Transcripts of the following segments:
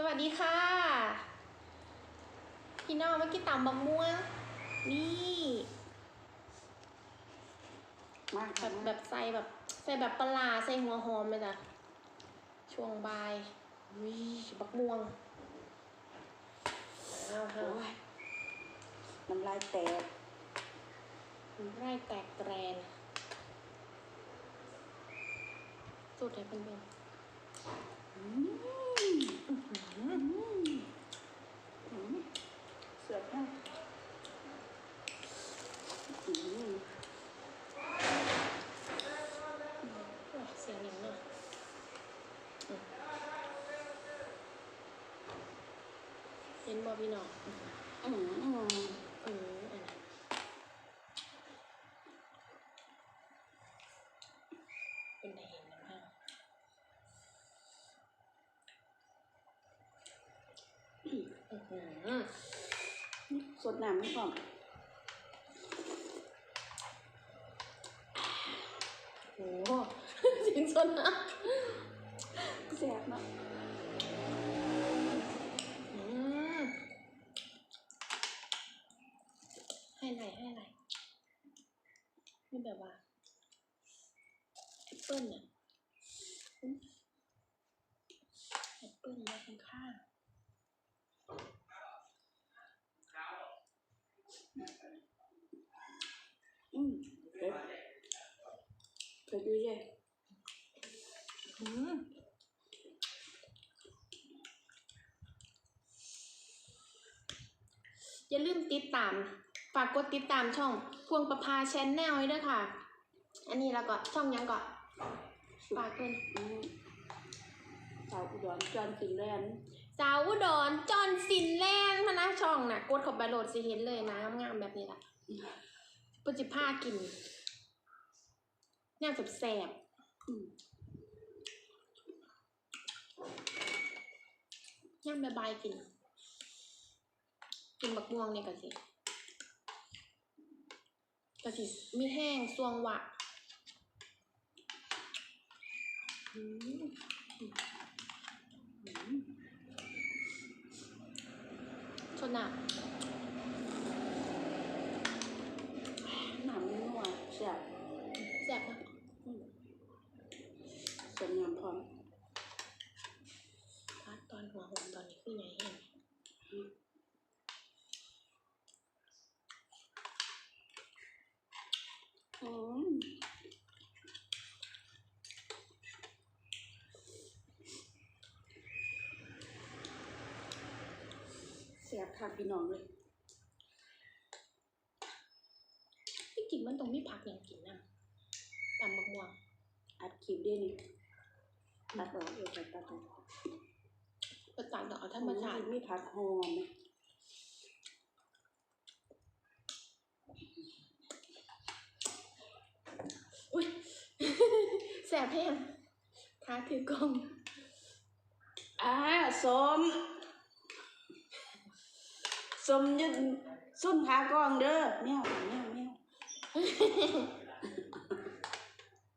สวัสดีค่ะ พี่น้องเมื่อกี้ตำบักม่วง นี่ มากแบบแบบใส่แบบ ใส่แบบปลาร้าใส่หัวหอมเลยจ้ะช่วงบ่ายวิบักม่วงเอาฮะโอ้ยน้ำลายแตกไร่แตกแตรนสุดเลยเป็นเป็นอืมอืม เสือแค่เสียงหนึ่งเนาะอืมเห็นบ่พี่น้องอืมอืม เอออันนั้นเป็นไงเห็นนะฮะ อื้อหือ ส ดน้ำไม่พร้อมโอ้โหเสียงสนนะแสบนะอืมให้ไหนให้ไหนนี่แบบว่าแอปเปิ้ลเนี่ยแอปเปิ้ลมาข้างข้าง อืมเผ็ดเผ็ดดีเลยอืมอย่าลืมติดตาม ฝากกดติดตามช่อง พวงประพาแชนแนลไว้ด้วยค่ะ อันนี้แล้วก็ช่องยังก่อนฝากเพื่อนสาวอุดรจอนกินแลนด์สาวอุดรจอนสินแลนด์พนะช่องน่ะ กดเข้าไปโหลดสิเห็นเลยนะงามแบบนี้แหละ ปุจิผ้ากินงามแสบอืมๆงามบายๆกิน กินบักม่วงเนี่ยก็สิก็สิมีแห้งสวงหวะชนอะ แซ่บค่ะพี่น้องเลยที่กินมันตรงมีผักอย่างกินนะตำบักม่วงอัดคลิปด้วยนี่ตัดออกเออตัดตัดออกประสานต่อธรรมชาติมีผักหอมไหม อุ้ยแสบแห้งขาถือกล้องอ่าสมสมอยืนสุ่นขากล้องเด้อแมวแมวแมว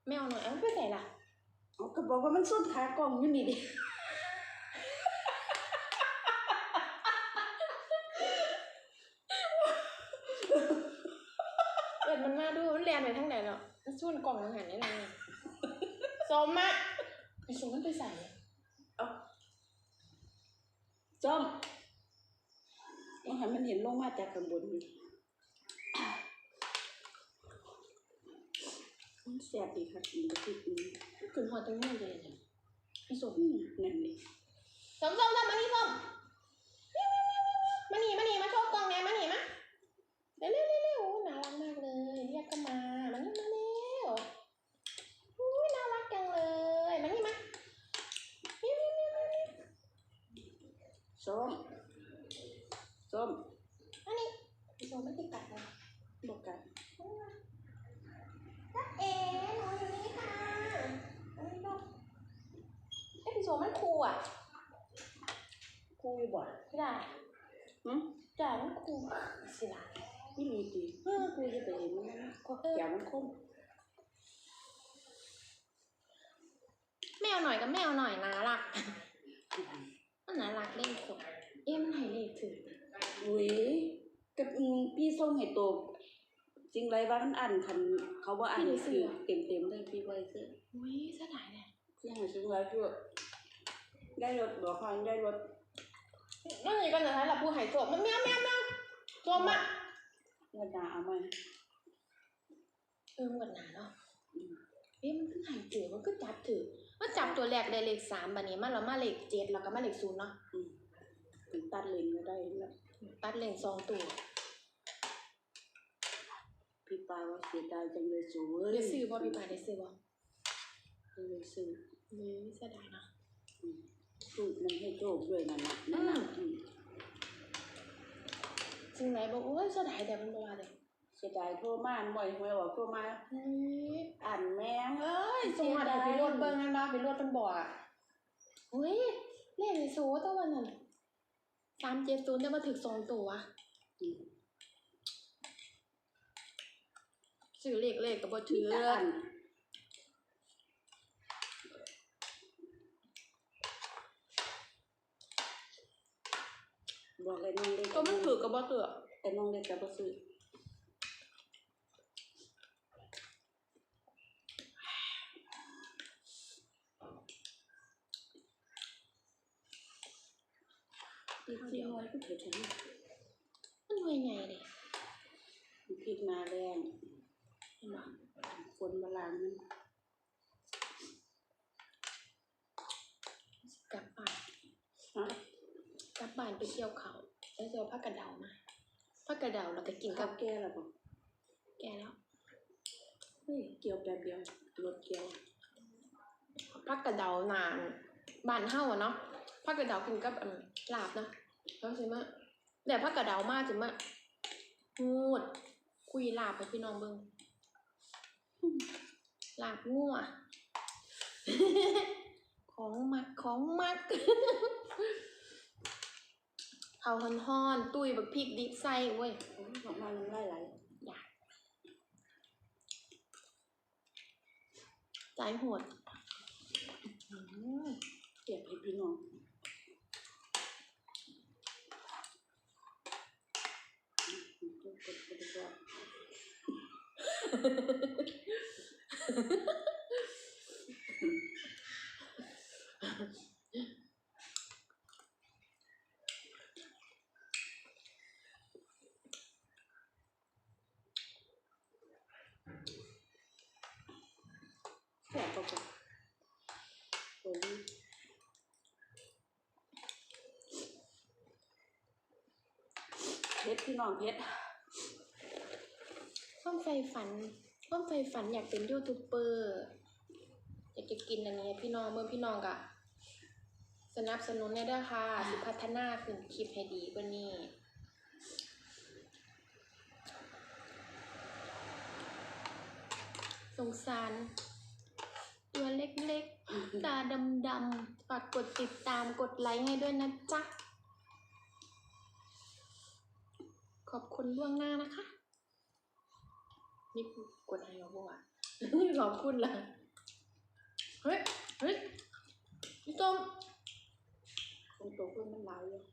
แมวหน่อยเอาไปใส่ละเอาก็บอกว่ามันสุ่นขากล้องอยู่นี่ดิเปิดมันมาดูมันแลนไปทั้ง ไหนแล้วมันส่วนกล่องอาหารนี่ไงสมอะไอสมมันไปใส่เอาส้มต้องให้มันเห็นลงมาจากข้างบนนี่มันแซ่บดีค่ะกินกะทิอืมขึ้นหัวตั้งมือเลยเนี่ยไอสมอืมนั่นนี่สมสมสมมานี่สมมานี่มานี่มาโชว์กล่องแน่มานี่มาเร็วเร็วเร็วเร็วน่ารักมากเลย เรียกก็มามานี่มาเร็วอุ้ยน่ารักจังเลยมานี่มาเร็วเร็วเร็วเร็วเร็ว ส้มส้ม อันนี้ไอสมไม่ติดกัดนะ บอกกัน จ๊ะเอ๋หนูอยู่นี่ค่ะอันนี้ลูก เอ้ยพี่โซมันคูลอะกูอยู่บ่ไม่ได้หืมจ่ายมันคูลสิล่ะนี่มีดีเออกูจะไปเห็นมันก็แก้วมันคมแมวหน่อยกับแมวหน่อยน่ารักมันน่ารักเลขส่งเอ็มนให้เลขถึงอุ้ยกับอืมพี่ส่งให้โตกจริงไรว่ามันอ่านคันเขาว่าอ่านคือเต็มเต็มๆเลยพี่ไว้ซื้ออุ้ยเสียดายเนี่ยที่หาซื้อไว้เพื่อ ได้รถบอกเขาได้รถนั่นนี่ก็จะให้เราผู้ใหายโจมมันแมวแมวแมวโจมอะเงินดาเอามาเออมันหนาเนาะเอ๊ะมันคือหายถือมันก็จับถือมันจับตัวแรกได้เลขสามบันนี้มาแล้วมาเลขเจ็ดแล้วก็มาเลขศูนย์เนาะอืมถึงตัดเลนก็ได้แล้วตัดเลขสองตัวพี่ปาว่าเสียดายจังเลยสูเอ้ยได้ซื้อบ่พี่ปาได้ซื้อบ่เลยซื้อเลยเสียดายเนาะ โชคด้วยนั่นน่ะนั่นน่ะอืมอืมจริงไหนบอกโอ้ยเสียดายแต่มันบ่ว่าเลยเสียดายโทรมาบ่อยหวยออกโทรมาเฮ้ยอ่านแม่งเอ้ยส่งมาให้ไปรวดเบิ่งนั่นเนาะไปรวดเป็นบ่อะเฮ้ยเลขในโซ่ตัววันนั้นสามเจ็ดศูนย์ได้มาถึงสองตัวอืมซื้อเลขเลขก็บ่ถือ อ่านบอกเลยน้องเล็ กก็มันถือก็บ่ถือแต่น้องเล็กก็บ่ซื้ออีกทีน้อยก็เผ็ดนะมันหน่วยใหญ่เลยพริกมาแรงเห็นบ่คนโบราณมันกลับบ้านฮะกลับบ้านไปเกี่ยวเขา วแล้วจะเอาผักกระเดามาผักกระเดาแล้วก็กินกินกักับบแก้แล้วบอกแกแล้วเฮ้ยเกี่ยวแป๊บเดียวรถเกี่ยวผักกระเดานานบ้านเฮาอะเนาะผักกระเดากินกับอันลาบเนาะแล้วสิมาแบบผักกระเดามาสิมางูด คุยลาบให้พี่น้องเบิ่งลาบงัว ของมักของมัก เขาฮอนฮอนๆตุ้ยบักพริกดิบใส่เว้ยโอ้ยออกมาน้ำลายไหลอยากใจโหดอื้อหือเก็บให้พี่น้องกดกดกดกด แสบปะปะโอ้ยเพี่น้องเพชรความใฝ่ฝันความใฝ่ฝันอยากเป็นยูทูบเบอร์อยากจะกินอันนี้พี่น้องเมื่อพี่น้องกะสนับสนุนได้ด้วยค่ะสิพัฒนาขึ้นคลิปให้ดีกว่านี้สงสาร ตัวเล็กๆ ตาดำๆฝากกดติดตามกดไลค์ให้ด้วยนะจ๊ะ ขอบคุณล่วงหน้านะคะนี่กดไลค์เอาบ่ะนี่ขอบคุณละเฮ้ย เฮ้ยพี่ต้มคงโตเพิ่มมันหลายเลย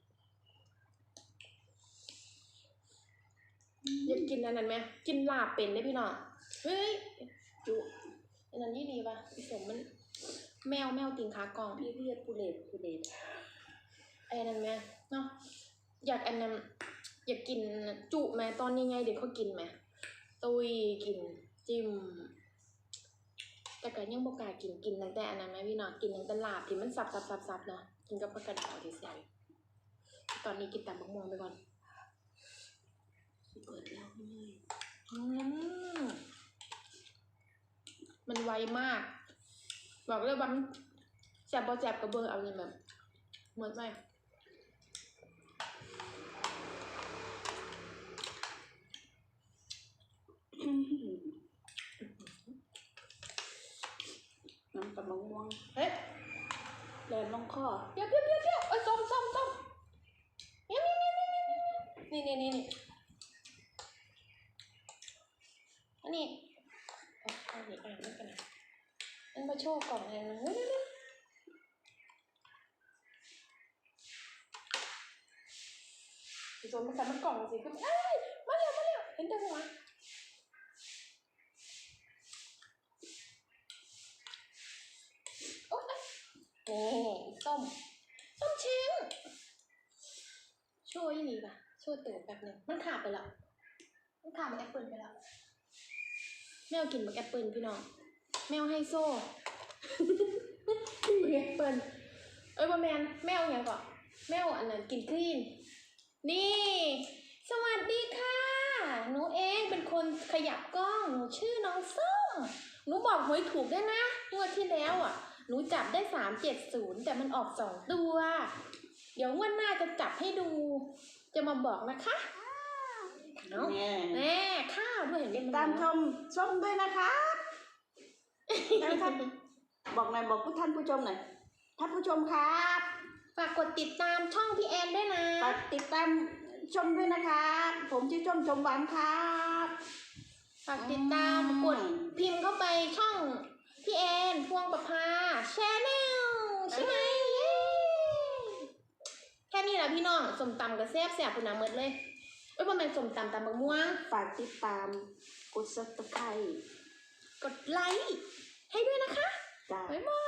อยากกินอันนั้นไหมกินลาบเป็นได้พี่น้องเฮ้ยจุอันนั้นยี่ดีป่ะพี่สมมัน แมวแมวติงขากองพี่เรียกผู้เลดผู้เลดไอ้นั่นไหมเนาะ อยากอันนั้นอยากกินจุไหมตอนนี้ไงเด็กเขากินไหมตุยกินจิ้มแต่ก็ยังบกล้ากินกินตั้งแต่อันนั้นไหมพี่เนาะกินตั้งแต่ลาบที่มันสับสับสับสับเนาะกินกับผักกระดาที่ใส่ตอนนี้กินแต่มะม่วงไปก่อนเปิดแล้วเลยอืมมันไวมาก บอกเลยว่ามันแสบบ่แสบกับเบอร์เอาเงินแบบเหมือนไหม น้ำตะ มะม่วงเฮ้ยแลนลงคอเดี๋ยวเดี๋ยวเดี๋ยวเดี๋ยวเอ้ยส้มส้มส้มนี่นี่นี่นี่นี่นี่นี่อันนี้เอาเอานี่อ่านไม่กันนะอันมาโชว์กล่องเลยนะเฮ้ยเดี๋ยวเดี๋ยวโซนมันกันมันกล่องสิคือเอ้ยมาเร็วมาเร็วเห็นแต่หัวโอ๊ย นี่ส้ม ส้มชิ้นโชว์ยี่นี่ป่ะโชว์ตัวแบบหนึงมันขาดไปแล้ว มันขาดมันแอปเปิลไปแล้ว แมวกินมันแอปเปิลพี่น้อง แมวไฮโซกินมันแอปเปิลเอ้ยบะแมนแมวอย่างก่อนแมวอันนั้นกินคลีน นี่ สวัสดีค่ะ หนูเองเป็นคนขยับกล้อง หนูชื่อน้องส้ม หนูบอกหวยถูกได้นะงวดที่แล้วอะ หนูจับได้สามเจ็ดศูนย์แต่มันออกสองตัว เดี๋ยวงวดหน้าจะจับให้ดู จะมาบอกนะคะเนาะแม่แม่ข้าวด้วยเห็นไหมตามชมชมด้วยนะคะได้ไหมครับบอกหน่อยบอกผู้ท่านผู้ชมหน่อยท่านผู้ชมครับฝากกดติดตามช่องพี่แอนด้วยนะฝากติดตามชมด้วยนะคะผมชื่อชมชมหวานครับฝากติดตามกดพิมพ์เข้าไปช่อง พี่แอนพวงประภาแชนแนลใช่ไหมเย้แค่นี้แหละพี่น้องสมตำกับแซ่บแซ่บคุณน้ำเมดเลยเอ้ยบ่แม่นสมตำตำมะม่วง ฝากติดตาม กดซับสไครต์กดไลค์ให้ด้วยนะคะ จ้า บ๊ายบายค่ะ